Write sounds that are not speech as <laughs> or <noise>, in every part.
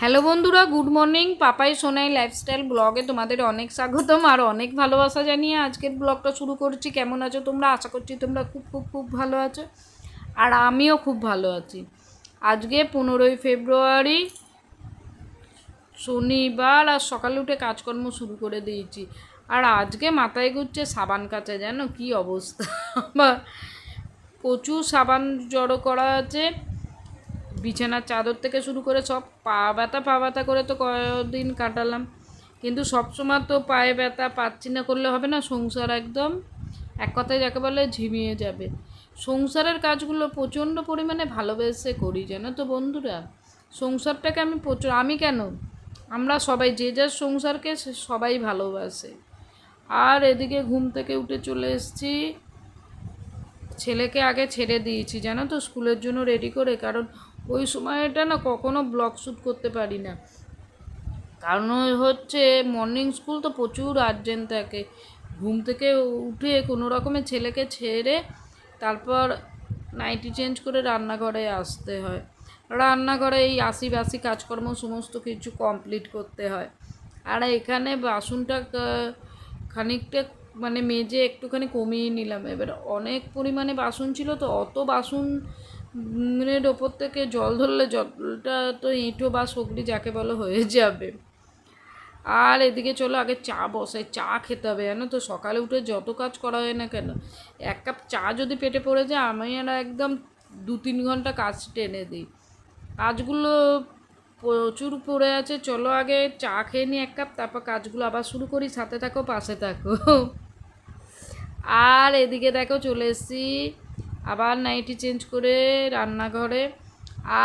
Hello বন্ধুরা, good morning. Papai Sonai lifestyle ব্লগে তোমাদের অনেক স্বাগতম আর অনেক ভালোবাসা জানিয়ে আজকের ব্লগটা শুরু করছি। কেমন আছো তোমরা? আশা করছি তোমরা খুব খুব খুব ভালো আছো আর আমিও খুব ভালো আছি। আজকে পনেরোই ফেব্রুয়ারি, শনিবার আর সকালে উঠে কাজকর্ম শুরু করে দিয়েছি। আর আজকে মাথায় ঘুরছে সাবান কাচা, জানো কি অবস্থা? বা প্রচুর সাবান জড়ো করা আছে। বিছানার চাদর থেকে শুরু করে সব পা ব্যথা পা ব্যথা করে তো কদিন কাটালাম। কিন্তু সবসময় তো পায়ে ব্যথা পাচ্ছি না, করলে হবে না? সংসার একদম এক কথায় যাকে বলে ঝিমিয়ে যাবে। সংসারের কাজগুলো প্রচণ্ড পরিমাণে ভালোবেসে করি, জানো তো বন্ধুরা? সংসারটাকে আমি প্রচুর আমি কেন? আমরা সবাই, যে যার সংসারকে সবাই ভালোবাসে। আর এদিকে ঘুম থেকে উঠে চলে এসেছি। ছেলেকে আগে ছেড়ে দিয়েছি, জানো তো? স্কুলের জন্য রেডি করে, কারণ ওই সময়টা না কখনো ব্লগ শ্যুট করতে পারি না। কারণ হচ্ছে মর্নিং স্কুল তো প্রচুর আর্জেন্ট থাকে। ঘুম থেকে উঠে কোনো রকমে ছেলেকে ছেড়ে তারপর নাইটি চেঞ্জ করে রান্নাঘরে আসতে হয়। রান্নাঘরে এই আশি বাসি কাজকর্ম সমস্ত কিছু কমপ্লিট করতে হয়। আর এখানে বাসনটা খানিকটা মানে মেজে একটুখানি কমিয়ে নিলাম। এবার অনেক পরিমাণে বাসন ছিল তো অত বাসন এর ওপর থেকে জল ধরলে জলটা তো এঁটো বা সগড়ি যাকে বলো হয়ে যাবে। আর এদিকে চলো, আগে চা বসাই, চা খেতে হবে জানো তো? সকালে উঠে যত কাজ করা হয় না কেন, এক কাপ চা যদি পেটে পড়ে যায়, আমি আর একদম দু তিন ঘণ্টা কাজ টেনে দিই। কাজগুলো প্রচুর পড়ে আছে, চলো আগে চা খেয়ে নিই এক কাপ, তারপর কাজগুলো আবার শুরু করি, সাথে থাকো, পাশে থাকো। আর এদিকে দেখো, চলে এসেছি আবার নাইটি চেঞ্জ করে রান্নাঘরে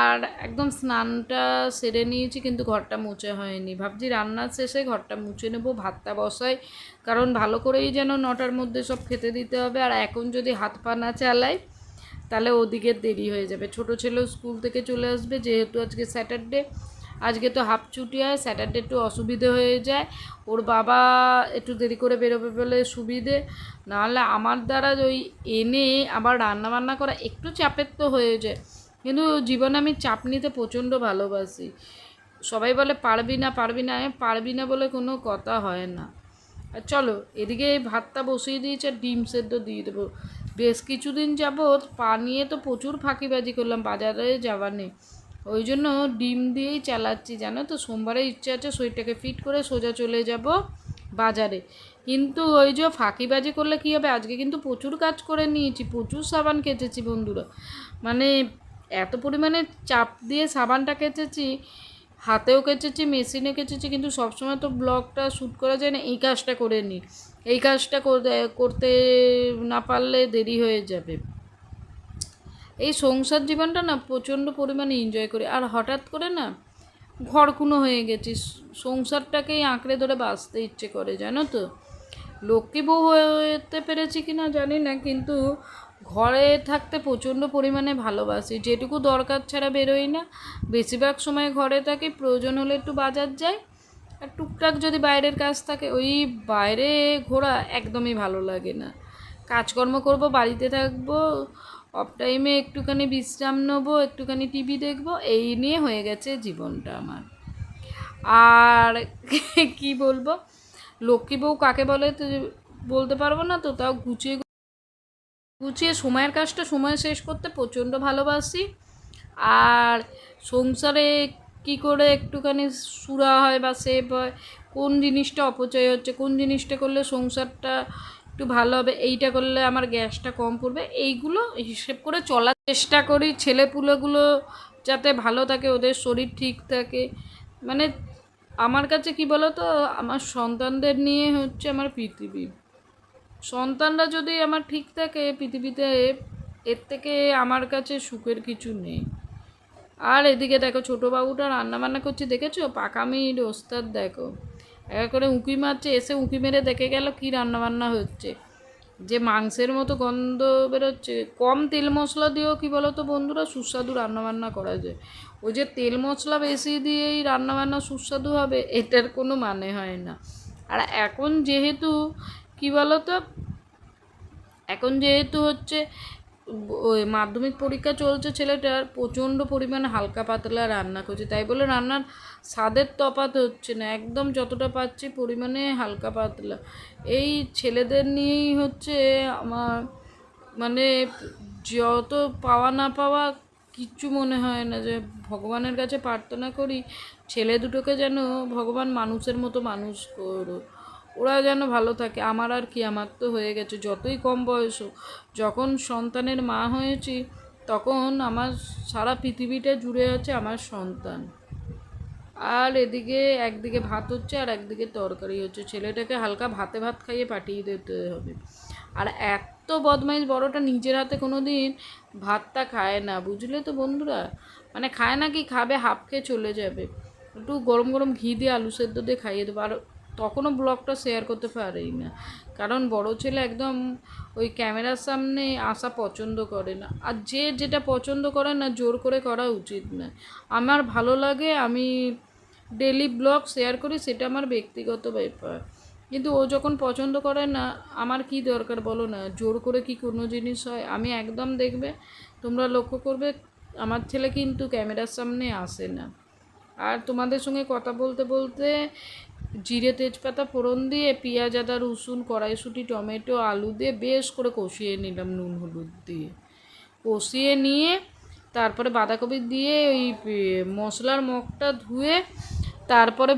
আর একদম স্নানটা সেরে নিয়েছি কিন্তু ঘরটা মুছে হয়নি। ভাবছি রান্নার শেষে ঘরটা মুছে নেব, ভাতটা বসাই, কারণ ভালো করেই যেন নটার মধ্যে সব খেতে দিতে হবে আর এখন যদি হাত পা না চালাই, তাহলে ওদিকে দেরি হয়ে যাবে। ছোট ছেলেও স্কুল থেকে চলে আসবে, যেহেতু আজকে স্যাটারডে আজকে তো হাফ ছুটি হয় স্যাটারডে একটু অসুবিধে হয়ে যায়। ওর বাবা একটু দেরি করে বেরোবে বলে সুবিধে। নাহলে আমার দ্বারা ওই এনে আবার রান্না বান্না করা একটু চাপের তো হয়ে যায়। কিন্তু জীবনে আমি চাপ নিতে প্রচণ্ড ভালোবাসি। সবাই বলে, পারবি না পারবি না। পারবি না বলে কোনো কথা হয় না। আর চলো, এদিকে ভাতটা বসিয়ে দিয়েছে ডিম সেদ্ধ দিয়ে দেবো। বেশ কিছুদিন যাবৎ পা নিয়ে তো প্রচুর ফাঁকিবাজি করলাম, বাজারে যাওয়া নেই। ওই জন্য ডিম দিয়েই চালাচ্ছি, জানো তো? সোমবারে ইচ্ছে আছে শরীরটাকে ফিট করে সোজা চলে যাব বাজারে। কিন্তু ওই যে ফাঁকিবাজি করলে কী হবে? আজকে কিন্তু প্রচুর কাজ করে নিয়েছি, প্রচুর সাবান কেচেছি বন্ধুরা। মানে এত পরিমাণে চাপ দিয়ে সাবানটা কেচেছি, হাতেও কেচেছি, মেশিনে কেচেছি, কিন্তু সবসময় তো ব্লগটা শ্যুট করা যায় না, এই কাজটা করে নিই। এই কাজটা করতে না পারলে দেরি হয়ে যাবে। এই সংসার জীবনটা না প্রচণ্ড পরিমাণে এনজয় করি। আর হঠাৎ করে না ঘরকুনো হয়ে গেছি। সংসারটাকেই আঁকড়ে ধরে বাঁচতে ইচ্ছে করে, জানো তো? লক্ষ্মী বউ হতে পেরেছি কি না জানি না, কিন্তু ঘরে থাকতে প্রচণ্ড পরিমাণে ভালোবাসি। যেটুকু দরকার ছাড়া বেরোই না। বেশিরভাগ সময় ঘরে থাকি, প্রয়োজন হলে একটু বাজার যাই। আর টুকটাক যদি বাইরের কাজ থাকে, ওই বাইরে ঘোরা একদমই ভালো লাগে না। কাজকর্ম করব, বাড়িতে থাকব অফ টাইমে একটুখানি বিশ্রাম নেব, একটুখানি টিভি দেখব, এই নিয়ে হয়ে গেছে জীবনটা আমার। আর <laughs> কি বলব? লক্ষ্মী বউ কাকে বলে তো বলতে পারব না তো, তাও গুছিয়ে গুছিয়ে সময়ের কাজটা সময় শেষ করতে প্রচণ্ড ভালোবাসি। আর সংসারে কি করে একটুখানি সুরা হয় বা সেভ হয়, কোন জিনিসটা অপচয় হচ্ছে, কোন জিনিসটা করলে সংসারটা একটু ভালো হবে, এইটা করলে আমার গ্যাসটা কম পড়বে। এইগুলো হিসেব করে চলার চেষ্টা করি ছেলেপুলেগুলো যাতে ভালো থাকে, ওদের শরীর ঠিক থাকে। মানে আমার কাছে কি বলো তো আমার সন্তানদের নিয়ে হচ্ছে আমার পৃথিবী। সন্তানরা যদি আমার ঠিক থাকে, পৃথিবীতে এর থেকে আমার কাছে সুখের কিছু নেই। আর এদিকে দেখো ছোটো বাবুটা রান্না বান্না করছে, দেখেছ? পাকামির ওস্তাদ, দেখো। এক করে উঁকি মারছে, এসে উঁকি মেরে দেখে গেল কি রান্না বান্না হচ্ছে। যে মাংসের মতো গন্ধ বেরোচ্ছে, কম তেল মশলা দিয়েও কি বলো তো বন্ধুরা সুস্বাদু রান্নাবান্না করা যায়। ওই যে তেল মশলা বেশি দিয়েই রান্নাবান্না সুস্বাদু হবে, এটার কোনো মানে হয় না। আর এখন যেহেতু, কি বলো তো? এখন যেহেতু হচ্ছে মাধ্যমিক পরীক্ষা চলছে ছেলেটার, প্রচণ্ড পরিমাণে হালকা পাতলা রান্না করছে। তাই বলে রান্নার স্বাদের তফাৎ হচ্ছে না। একদম যতটা পাচ্ছি পরিমাণে হালকা পাতলা। এই ছেলেদের নিয়েই হচ্ছে আমার মানে যত পাওয়া না পাওয়া কিচ্ছু মনে হয় না যে ভগবানের কাছে প্রার্থনা করি ছেলে দুটোকে যেন ভগবান মানুষের মতো মানুষ করো ওরা যেন ভালো থাকে। আমার আর কি, আমার তো হয়ে গেছে। যতই কম বয়স হোক, যখন সন্তানের মা হয়েছি, তখন আমার সারা পৃথিবীটা জুড়ে আছে আমার সন্তান। আর এদিকে একদিকে ভাত হচ্ছে আর একদিকে তরকারি হচ্ছে। ছেলেটাকে হালকা ভাতে ভাত খাইয়ে পাঠিয়ে দিতে হবে। আর এত বদমাইশ বড়টা নিজের হাতে কোনো দিন ভাতটা খায় না, বুঝলে তো বন্ধুরা? মানে খায় না কি, খাবে, হাফ খেয়ে চলে যাবে। একটু গরম গরম ঘি দিয়ে আলু সেদ্ধ দিয়ে খাইয়ে দেবো। আর তখনও ব্লগটা শেয়ার করতে পারি না। কারণ বড় ছেলে একদম ওই ক্যামেরার সামনে আসা পছন্দ করে না। আর যে যেটা পছন্দ করে না, জোর করে করা উচিত না। আমার ভালো লাগে, আমি ডেলি ব্লগ শেয়ার করি, সেটা আমার ব্যক্তিগত ব্যাপার। কিন্তু ও যখন পছন্দ করে না, আমার কি দরকার বলো না? জোর করে কি কোনো জিনিস হয়? আমি একদম দেখবে, তোমরা লক্ষ্য করবে, আমার ছেলে কিন্তু ক্যামেরার সামনে আসে না। আর তোমাদের সঙ্গে কথা বলতে বলতে জিরে তেজপাতা ফোড়ন দিয়ে, পেঁয়াজ, আদা, রসুন, কড়াইশুঁটি, টমেটো, আলু দিয়ে বেশ করে কষিয়ে নিলাম নুন হলুদ দিয়ে। কষিয়ে নিয়ে তারপরে বাঁধাকপি দিয়ে ওই মশলার মগটা ধুয়ে তারপরে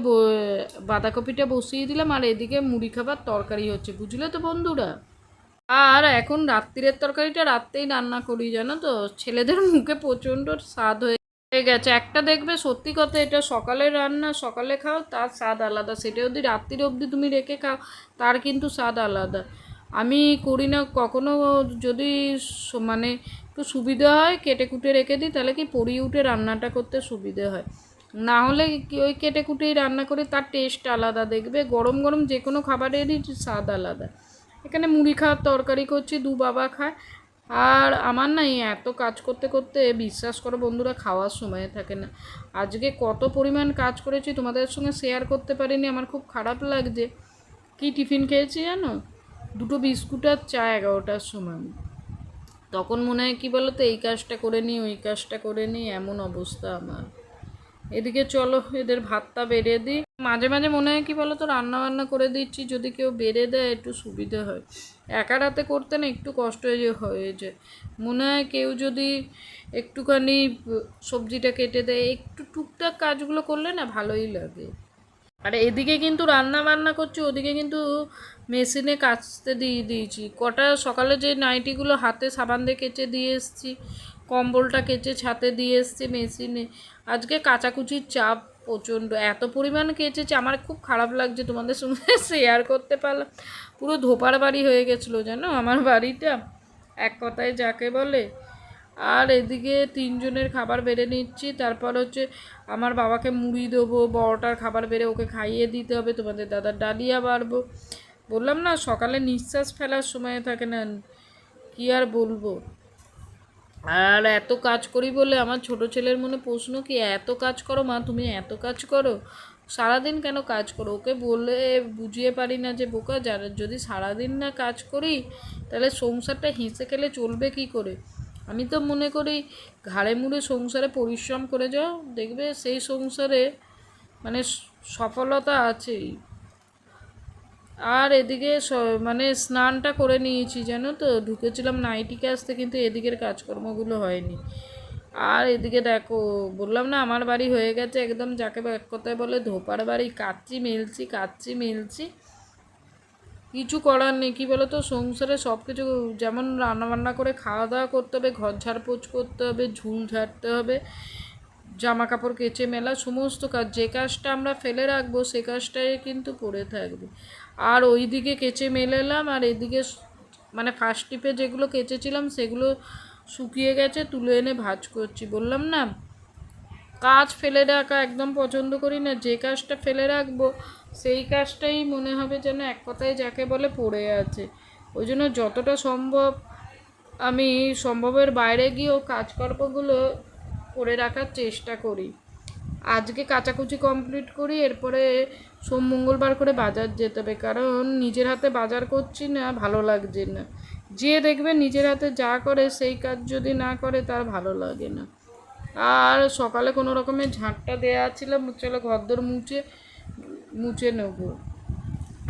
বাঁধাকপিটা বসিয়ে দিলাম। আর এদিকে মুড়ি খাবার তরকারি হচ্ছে, বুঝলে তো বন্ধুরা? আর এখন রাত্রিরের তরকারিটা রাত্রেই রান্না করি, জানো তো? ছেলেদের মুখে প্রচণ্ড স্বাদ হয়ে হয়ে গেছে একটা দেখবে সত্যি কথা এটা সকালে রান্না, সকালে খাও, তার স্বাদ আলাদা। সেটা যদি রাত্রির অবধি তুমি রেখে খাও, তার কিন্তু স্বাদ আলাদা। আমি করি না কখনো, যদি মানে একটু সুবিধা হয় কেটে কুটে রেখে দিই, তাহলে কি পরিয়ে উঠে রান্নাটা করতে সুবিধে হয়। না হলে ওই কেটে কুটেই রান্না করে তার টেস্ট আলাদা দেখবে। গরম গরম যে কোনো খাবারেরই স্বাদ আলাদা। এখানে মুড়ি খাওয়ার তরকারি করছি, দু বাবা খায়। আর আমার না এই এত কাজ করতে করতে বিশ্বাস করো বন্ধুরা, খাওয়ার সময় থাকে না। আজকে কত পরিমাণ কাজ করেছি তোমাদের সঙ্গে শেয়ার করতে পারিনি, আমার খুব খারাপ লাগছে। কি টিফিন খেয়েছি জানো? দুটো বিস্কুট আর চা এগারোটার সময়। তখন মনে হয় কী বলো তো এই কাজটা করে নিই, ওই কাজটা করে নিই, এমন অবস্থা আমার। এদিকে চলো, এদের ভাতটা বেড়ে দিই। মাঝে মাঝে মনে হয় কি বলো তো রান্না বান্না করে দিচ্ছি, যদি কেউ বেড়ে দেয় একটু সুবিধে হয়। একা রাতে করতে না একটু কষ্ট হয়ে যায় মনে হয় কেউ যদি একটুখানি সবজিটা কেটে দেয়, একটু টুকটাক কাজগুলো করলে না ভালোই লাগে। আর এদিকে কিন্তু রান্না বান্না করছি, ওদিকে কিন্তু মেশিনে কাচতে দিয়ে দিয়েছি। কটা সকালে যে নাইটিগুলো হাতে সাবান দিয়ে কেচে দিয়ে এসেছি কম্বলটা কেচে ছাতে দিয়ে এসেছি মেশিনে। আজকে কাচাকুচির চাপ প্রচণ্ড। এত পরিমাণ কেচেছে, আমার খুব খারাপ লাগছে তোমাদের সঙ্গে <laughs> শেয়ার করতে পারলাম। পুরো ধোপার বাড়ি হয়ে গেছিল জানো আমার বাড়িটা, এক কথায় যাকে বলে। আর এদিকে তিনজনের খাবার বেড়ে নিচ্ছি, তারপর হচ্ছে আমার বাবাকে মুড়ি দেবো, বড়টার খাবার বেড়ে ওকে খাইয়ে দিতে হবে, তোমাদের দাদার ডালিয়া বাড়বো। বললাম না, সকালে নিঃশ্বাস ফেলার সময় থাকে না, কি আর বলব? আর এত কাজ করি বলে আমার ছোট ছেলের মনে প্রশ্ন কি, এত কাজ করো মা, তুমি এত কাজ করো? সারাদিন কেন কাজ করো? ওকে বলে বুঝিয়ে পারি না যে, বোকা, যারা যদি সারাদিন না কাজ করি, তাহলে সংসারটা হেসে খেলে চলবে কি করে? আমি তো মনে করি, ঘাড়ে মুড়ে সংসারে পরিশ্রম করে যাও, দেখবে সেই সংসারে মানে সফলতা আছেই। আর এদিকে মানে স্নানটা করে নিয়েছি, জানো তো? ঢুকেছিলাম নাইটিকে আসতে কিন্তু এদিকের কাজকর্মগুলো হয়নি। আর এদিকে দেখো, বললাম না, আমার বাড়ি হয়ে গেছে একদম, যাকে এক কথায় বলে ধোপার বাড়ি। কাচ্চি মেলছি কাচ্চি মেলছি। কিছু করার নেই, কী বলো তো সংসারে সব কিছু যেমন রান্নাবান্না করে খাওয়া দাওয়া করতে হবে, ঘর ঝাড়পোছ করতে হবে, ঝুল ঝাড়তে হবে জামা কাপড় কেচে মেলা, সমস্ত কাজ। যে কাজটা আমরা ফেলে রাখব, সে কাজটাই কিন্তু পড়ে থাকবে। আর ওই দিকে কেচে মেলালাম, আর এদিকে মানে ফার্স্ট টিপে যেগুলো কেচেছিলাম সেগুলো শুকিয়ে গেছে, তুলে এনে ভাজ করছি। বললাম, না, কাজ ফেলে রাখা একদম পছন্দ করি না, যে কাজটা ফেলে রাখব, সেই কাজটাই মনে হবে যেন এক কথায় যাকে বলে পড়ে আছে। ওই জন্য যতটা সম্ভব আমি সম্ভবের বাইরে গিয়েও কাজকর্মগুলো করে রাখার চেষ্টা করি। আজকে কাচাকুচি কমপ্লিট করি, এরপরে সোম মঙ্গলবার করে বাজার যেতে হবে, কারণ নিজের হাতে বাজার করছি না, ভালো লাগছে না। যে দেখবে নিজের হাতে যা করে, সেই কাজ যদি না করে, তার ভালো লাগে না। আর সকালে কোনো রকমের ঝাঁটটা দেওয়া ছিল, চলো ঘরদোর মুছে মুছে নেব।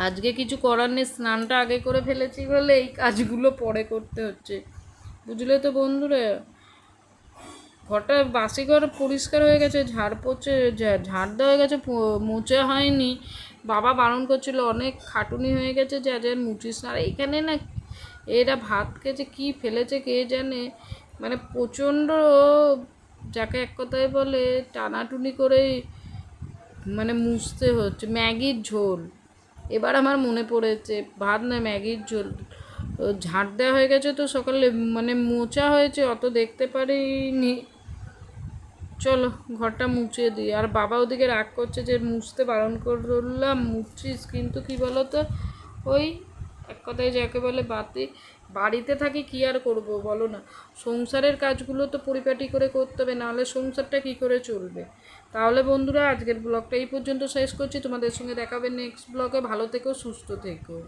আজকে কিছু করার নেই, স্নানটা আগে করে ফেলেছি বলে এই কাজগুলো পরে করতে হচ্ছে। বুঝলে তো বন্ধুরা? ঘরটা বাসি ঘর পরিষ্কার হয়ে গেছে, ঝাড় পচে ঝাড় দেওয়া গেছে মোছা হয়নি। বাবা বারণ করছিল, অনেক খাটুনি হয়ে গেছে, যা যা মুছিস না। আর এখানে না, এরা ভাত খেয়েছে, কী ফেলেছে কে জানে? মানে প্রচণ্ড যাকে এক কথায় বলে টানাটুনি করেই মানে মুছতে হচ্ছে। ম্যাগির ঝোল। এবার আমার মনে পড়েছে, ভাত না ম্যাগির ঝোল। ঝাঁট দেওয়া হয়ে গেছে তো সকালে মানে মোচা হয়েছে, অত দেখতে পারিনি। চলো, ঘরটা মুছিয়ে দিই। আর বাবা ওদিকে রাগ করছে যে মুছতে বারণ করলাম, মুছছিস কিন্তু কি বলো তো ওই এক কথায় যাকে বলে বাতি। বাড়িতে থাকি কি আর করব বলো না? সংসারের কাজগুলো তো পরিপাটি করে করতে হবে, নাহলে সংসারটা কি করে চলবে? তাহলে বন্ধুরা, আজকের ব্লগটা এই পর্যন্ত শেষ করছি। তোমাদের সঙ্গে দেখাবে নেক্সট ব্লগে। ভালো থেকো, সুস্থ থেকো।